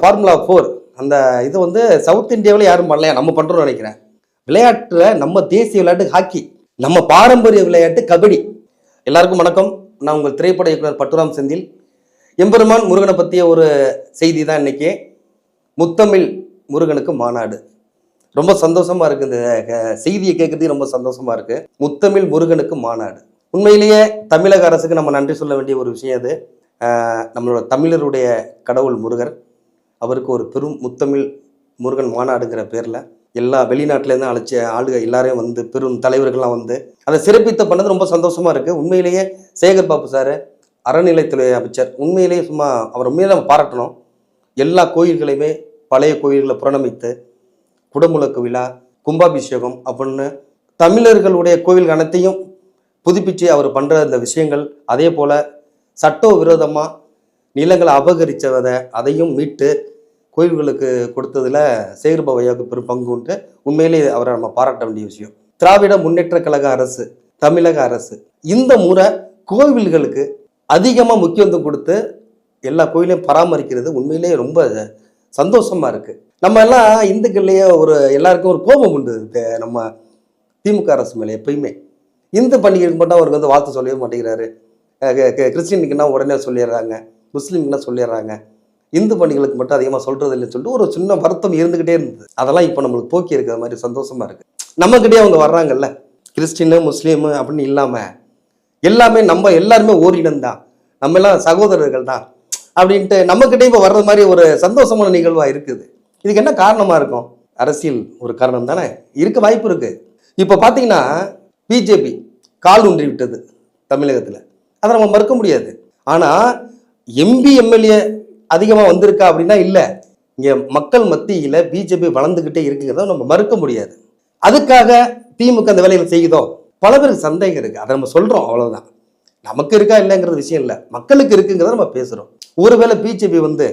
Formula four அந்த இது வந்து சவுத் இந்தியாவில் யாரும் பண்ணலையா? நம்ம பண்ணுறோம்னு நினைக்கிறேன். விளையாட்டில் நம்ம தேசிய விளையாட்டு ஹாக்கி நம்ம பாரம்பரிய விளையாட்டு கபடி. எல்லாருக்கும் வணக்கம். நான் உங்கள் திரைப்பட இயக்குனர் பட்டுராம் செந்தில். எம்பெருமான் முருகனை பற்றிய ஒரு செய்தி தான் இன்னைக்கு. முத்தமிழ் முருகனுக்கு மாநாடு. ரொம்ப சந்தோஷமாக இருக்குது இந்த செய்தியை கேட்குறதுக்கு ரொம்ப சந்தோஷமாக இருக்குது முத்தமிழ் முருகனுக்கு மாநாடு. உண்மையிலேயே தமிழக அரசுக்கு நம்ம நன்றி சொல்ல வேண்டிய ஒரு விஷயம் அது. நம்மளோட தமிழருடைய கடவுள் முருகர். அவருக்கு ஒரு பெரும் முத்தமிழ் முருகன் மாநாடுங்கிற பேரில் எல்லா வெளிநாட்டிலேருந்து அழைச்ச ஆளுக எல்லாரையும் வந்து பெரும் தலைவர்கள்லாம் வந்து அதை சிறப்பித்த பண்ணது ரொம்ப சந்தோஷமாக இருக்குது உண்மையிலேயே சேகர் பாபு சார் அறநிலைத்துறை அமைச்சர் உண்மையிலேயே சும்மா அவர் உண்மையிலே நம்ம பாராட்டணும். எல்லா கோயில்களையுமே பழைய கோயில்களை புறணமித்து குடமுழக்கு விழா கும்பாபிஷேகம் அப்படின்னு தமிழர்களுடைய கோவில் அனைத்தையும் புதுப்பிச்சு அவர் பண்ணுற அந்த விஷயங்கள் அதே போல் சட்ட விரோதமாக நிலங்களை அபகரிச்சதை அதையும் மீட்டு கோயில்களுக்கு கொடுத்ததில் சேகர்பாவையாவுக்கு பெரும் பங்கு உண்டு உண்மையிலேயே அவரை நம்ம பாராட்ட வேண்டிய விஷயம். திராவிட முன்னேற்ற கழக அரசு தமிழக அரசு இந்த முறை கோவில்களுக்கு அதிகமாக முக்கியத்துவம் கொடுத்து எல்லா கோயிலையும் பராமரிக்கிறது உண்மையிலேயே ரொம்ப சந்தோஷமாக இருக்குது நம்ம எல்லாம் இந்துக்கள்லேயே ஒரு எல்லாருக்கும் ஒரு கோபம் உண்டு நம்ம திமுக அரசு மேலே எப்பயுமே. இந்து பண்டிகைக்கு மட்டும் அவருக்கு வந்து வாழ்த்து சொல்லவே மாட்டேங்கிறாரு. க- கிறிஸ்டினுக்குன்னா உடனே சொல்லிடுறாங்க முஸ்லீம்னா சொல்லிடுறாங்க. இந்து பண்டிகளுக்கு மட்டும் அதிகமாக சொல்கிறது இல்லைன்னு சொல்லிட்டு ஒரு சின்ன வருத்தம் இருந்துக்கிட்டே இருந்தது. அதெல்லாம் இப்போ நம்மளுக்கு போக்கி இருக்கிற மாதிரி சந்தோஷமாக இருக்குது நம்மக்கிட்டே அவங்க வர்றாங்கல்ல. கிறிஸ்டினு முஸ்லீமு அப்படின்னு இல்லாமல் எல்லாமே நம்ம எல்லாருமே ஓரினம் தான். நம்ம எல்லாம் சகோதரர்கள் தான் அப்படின்ட்டு நம்மக்கிட்டே இப்போ வர்றது மாதிரி ஒரு சந்தோஷமான நிகழ்வாக இருக்குது. இதுக்கு என்ன காரணமாக இருக்கும்? அரசியல் ஒரு காரணம் தானே? இருக்க வாய்ப்பு இருக்குது இப்போ பார்த்தீங்கன்னா பிஜேபி கால் ஊன்றி விட்டது தமிழகத்தில். அதை நம்ம மறுக்க முடியாது. ஆனால் எம்பி எம்எல்ஏ அதிகமாக வந்திருக்கா அப்படின்னா இல்லை. இங்கே மக்கள் மத்தியில் பிஜேபி வளர்ந்துக்கிட்டே இருக்குங்கிறத நம்ம மறுக்க முடியாது. அதுக்காக திமுக அந்த வேலைகளை செய்யுதோ? பல பேருக்கு சந்தேகம் இருக்குது அதை நம்ம சொல்கிறோம் அவ்வளோதான் நமக்கு இருக்கா இல்லைங்கிறது விஷயம் இல்லை. மக்களுக்கு இருக்குங்கிறத நம்ம பேசுகிறோம் ஒருவேளை பிஜேபி வந்து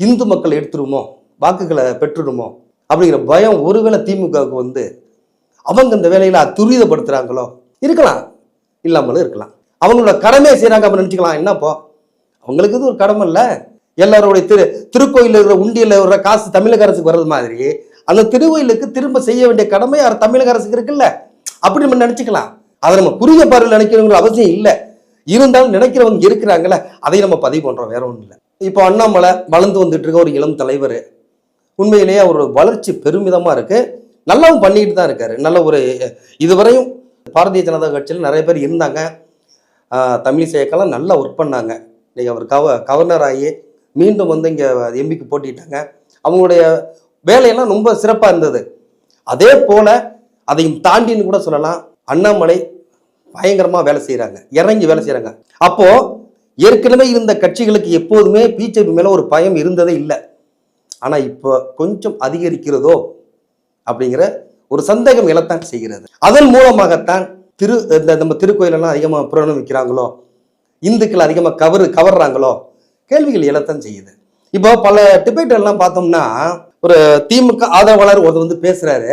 இந்து மக்களை எடுத்துருமோ? வாக்குகளை பெற்றுடுமோ? அப்படிங்கிற பயம் ஒருவேளை திமுகவுக்கு வந்து அவங்க இந்த வேலையில் துரிதப்படுத்துகிறாங்களோ இருக்கலாம். இல்லாமலும் இருக்கலாம். அவங்களோட கடமையை செய்கிறாங்க அப்படின்னு நினச்சிக்கலாம். என்னப்போ அவங்களுக்கு இது ஒரு கடமை இல்லை. எல்லாருடைய திரு திருக்கோயிலில் இருக்கிற உண்டியில் வர்ற காசு தமிழக அரசுக்கு வர்றது மாதிரி அந்த திருக்கோயிலுக்கு திரும்ப செய்ய வேண்டிய கடமை யார்? தமிழக அரசுக்கு இருக்குல்ல. அப்படி நம்ம நினச்சிக்கலாம். அதை நம்ம குறுகிய பார்வையில் நினைக்கணுங்கிற அவசியம் இல்லை. இருந்தாலும் நினைக்கிறவங்க இருக்கிறாங்கல்ல அதை நம்ம பதிவு பண்ணுறோம் வேற ஒன்றும் இல்லை. இப்போ அண்ணாமலை வளர்ந்து வந்துட்டு இருக்க ஒரு இளம் தலைவர். உண்மையிலேயே அவரோட வளர்ச்சி பெருமிதமாக இருக்குது நல்லாவும் பண்ணிக்கிட்டு தான் இருக்கார். நல்ல ஒரு இதுவரையும் பாரதிய ஜனதா கட்சியில் நிறைய பேர் இருந்தாங்க. ஆஹ் தமிழிசை இயக்கெல்லாம் நல்லா ஒர்க் பண்ணாங்க. இன்றைக்கி அவர் கவ கவர்னர் ஆகி மீண்டும் வந்து இங்கே எம்பிக்கு போட்டிட்டாங்க அவங்களுடைய வேலையெல்லாம் ரொம்ப சிறப்பாக இருந்தது. அதே போல் அதையும் தாண்டின்னு கூட சொல்லலாம். அண்ணாமலை பயங்கரமாக வேலை செய்கிறாங்க இறங்கி வேலை செய்கிறாங்க அப்போது ஏற்கனவே இருந்த கட்சிகளுக்கு எப்போதுமே பிஜேபி மேலே ஒரு பயம் இருந்ததே இல்லை. ஆனால் இப்போ கொஞ்சம் அதிகரிக்கிறதோ அப்படிங்கிற ஒரு சந்தேகம் எழத்தான் செய்கிறது. அதன் மூலமாகத்தான் திரு இந்த நம்ம திருக்கோயிலெல்லாம் அதிகமாக புறணம் வைக்கிறாங்களோ இந்துக்கள் அதிகமாக கவர் கவர்றாங்களோ? கேள்விகள் எழத்தான் செய்யுது. இப்போ பல டிபேட் எல்லாம் பார்த்தோம்னா ஒரு திமுக ஆதரவாளர் ஒருத்தர் வந்து பேசுறாரு.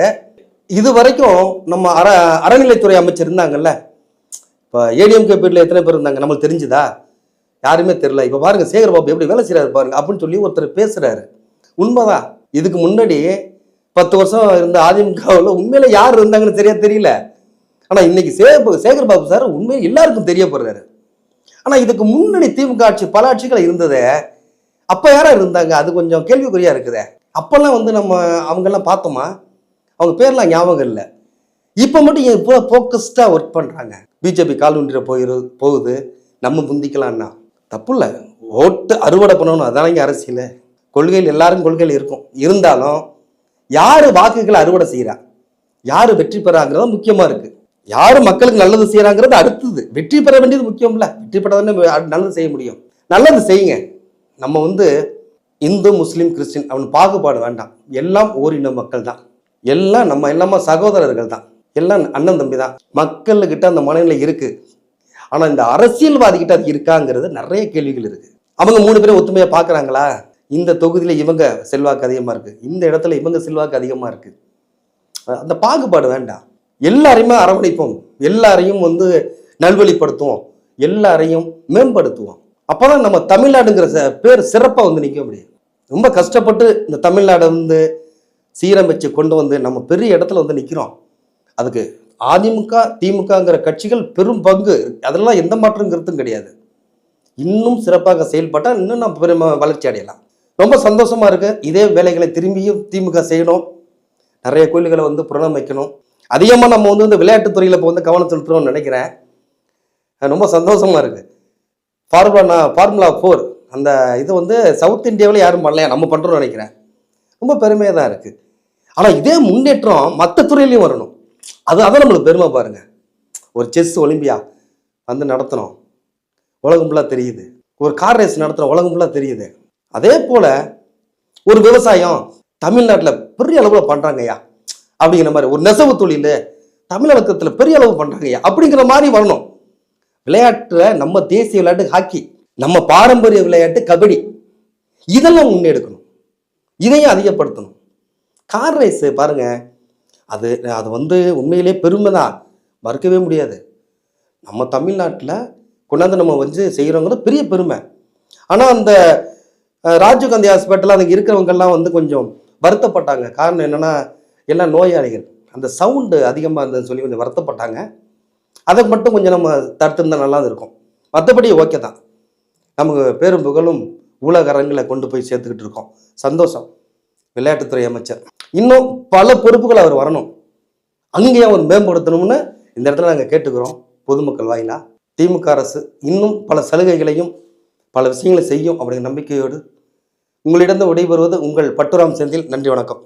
இது வரைக்கும் நம்ம அற அறநிலைத்துறை அமைச்சர் இருந்தாங்கல்ல? இப்போ ஏடிஎம்கே பீரியட்ல எத்தனை பேர் இருந்தாங்க? நம்மளுக்கு தெரிஞ்சுதா? யாருமே தெரியல. இப்போ பாருங்க சேகர் பாபு எப்படி வேலை செய்கிறாரு பாருங்க அப்படின்னு சொல்லி ஒருத்தர் பேசுறாரு. உண்மைதான் இதுக்கு முன்னாடி பத்து வருஷம் இருந்த அதிமுகவில் உண்மையில யார் இருந்தாங்கன்னு சரியா தெரியல. ஆனால் இன்னைக்கு சேகர் சேகர் பாபு சார் உண்மையில் எல்லாருக்கும் தெரியப்படுறாரு ஆனால் இதுக்கு முன்னாடி திமுக ஆட்சி பல ஆட்சிகள் இருந்ததே. அப்போ யாராக இருந்தாங்க? அது கொஞ்சம் கேள்விக்குறியாக இருக்குதே. அப்போல்லாம் வந்து நம்ம அவங்கெல்லாம் பார்த்தோமா? அவங்க பேர்லாம் ஞாபகம் இல்லை. இப்போ மட்டும் இப்போ ஃபோக்கஸ்டாக ஒர்க் பண்ணுறாங்க பிஜேபி கால் ஒன்றிய போயிரு போகுது. நம்ம முந்திக்கலாம்னா. தப்பு இல்லை. ஓட்டு அறுவடை பண்ணணும். அதானங்க அரசியல். கொள்கையில் எல்லாரும் கொள்கையில் இருக்கும். இருந்தாலும் யார் வாக்குகளை அறுவடை செய்கிறா யார் வெற்றி பெறாங்கிறது முக்கியமாக இருக்குது யார் மக்களுக்கு நல்லது செய்கிறாங்கிறது அடுத்தது. வெற்றி பெற வேண்டியது முக்கியம்ல. வெற்றி பெற தானே நல்லது செய்ய முடியும். நல்லது செய்யுங்க. நம்ம வந்து இந்து முஸ்லீம் கிறிஸ்டின் அவன் பாகுபாடு வேண்டாம். எல்லாம் ஓரின மக்கள் தான். எல்லாம் நம்ம எல்லாமே சகோதரர்கள் தான். எல்லாம் அண்ணன் தம்பி தான். மக்கள்கிட்ட அந்த மனநிலை இருக்கு. ஆனால் இந்த அரசியல்வாதிகிட்ட அது இருக்காங்கிறது நிறைய கேள்விகள் இருக்கு. அவங்க மூணு பேரும் ஒத்துமையாக பார்க்குறாங்களா இந்த தொகுதியில் இவங்க செல்வாக்கு அதிகமாக இருக்குது இந்த இடத்துல இவங்க செல்வாக்கு அதிகமாக இருக்குது அந்த பாகுபாடு வேண்டாம். எல்லாரையுமே அரவணைப்போம். எல்லாரையும் வந்து நல்வழிப்படுத்துவோம். எல்லாரையும் மேம்படுத்துவோம். அப்போதான் நம்ம தமிழ்நாடுங்கிற ச- பேர் சிறப்பாக வந்து நிற்க முடியும் ரொம்ப கஷ்டப்பட்டு இந்த தமிழ்நாடை வந்து சீரமைச்சு கொண்டு வந்து நம்ம பெரிய இடத்துல வந்து நிற்கிறோம் அதுக்கு அதிமுக திமுகங்கிற கட்சிகள் பெரும் பங்கு. அதெல்லாம் எந்த மாற்றம் கருத்தும் கிடையாது. இன்னும் சிறப்பாக செயல்பட்டால் இன்னும் நம்ம பெரும் வளர்ச்சி அடையலாம். ரொம்ப சந்தோஷமாக இருக்குது இதே வேலைகளை திரும்பியும் திமுக செய்யணும். நிறைய கோயில்களை வந்து புனரமைக்கணும். அதிகமாக நம்ம வந்து இந்த விளையாட்டுத் துறையில் இப்போ வந்து கவனம் செலுத்துறோம்னு நினைக்கிறேன். ரொம்ப சந்தோஷமா இருக்குது ஃபார்முலா ஃபார்முலா ஃபோர் அந்த இது வந்து சவுத் இந்தியாவில் யாரும் பண்ணலையா? நம்ம பண்ணுறோம்னு நினைக்கிறேன். ரொம்ப பெருமையாக தான் இருக்குது ஆனால் இதே முன்னேற்றம் மற்ற துறையிலையும் வரணும். அது அதான் நம்மளுக்கு பெருமை பாருங்கள் ஒரு செஸ் ஒலிம்பியா வந்து நடத்தணும் உலகம் ஃபுல்லாக தெரியுது. ஒரு கார் ரேஸ் நடத்துகிறோம் உலகம் ஃபுல்லாக தெரியுது. அதே போல் ஒரு விவசாயம் தமிழ்நாட்டில் பெரிய அளவில் பண்ணுறாங்கய்யா அப்படிங்கிற மாதிரி ஒரு நெசவு தொழில் தமிழகத்தில் பெரிய அளவு பண்ணுறாங்க அப்படிங்கிற மாதிரி வரணும். விளையாட்டில் நம்ம தேசிய விளையாட்டு ஹாக்கி நம்ம பாரம்பரிய விளையாட்டு கபடி இதெல்லாம் முன்னெடுக்கணும். இதையும் அதிகப்படுத்தணும். கார் ரேஸு பாருங்கள் அது அது வந்து உண்மையிலே பெருமை தான் மறுக்கவே முடியாது. நம்ம தமிழ்நாட்டில் கொண்டாந்து நம்ம வந்து செய்கிறோங்கிறது பெரிய பெருமை. ஆனால் அந்த ராஜீவ்காந்தி ஹாஸ்பிட்டலில் அங்கே இருக்கிறவங்கெல்லாம் வந்து கொஞ்சம் வருத்தப்பட்டாங்க. காரணம் என்னன்னா எல்லாம் நோயாளிகள். அந்த சவுண்டு அதிகமாக இருந்ததுன்னு சொல்லி கொஞ்சம் வருத்தப்பட்டாங்க. அதை மட்டும் கொஞ்சம் நம்ம தடுத்திருந்தால் நல்லா இருக்கும் மற்றபடி ஓகே தான். நமக்கு பேரும் புகழும் உலக அரங்கில் கொண்டு போய் சேர்த்துக்கிட்டு இருக்கோம். சந்தோஷம். விளையாட்டுத்துறை அமைச்சர். இன்னும் பல பொறுப்புகள் அவர் வரணும். அங்கேயே அவர் மேம்படுத்தணும்னு இந்த இடத்துல நாங்கள் கேட்டுக்கிறோம். பொதுமக்கள் வாயிலா. திமுக அரசு இன்னும் பல சலுகைகளையும் பல விஷயங்களை செய்யும் அப்படிங்கிற நம்பிக்கையோடு உங்களிடம் விடைபெறுவது உங்கள் பட்டுராம் செந்தில். நன்றி வணக்கம்.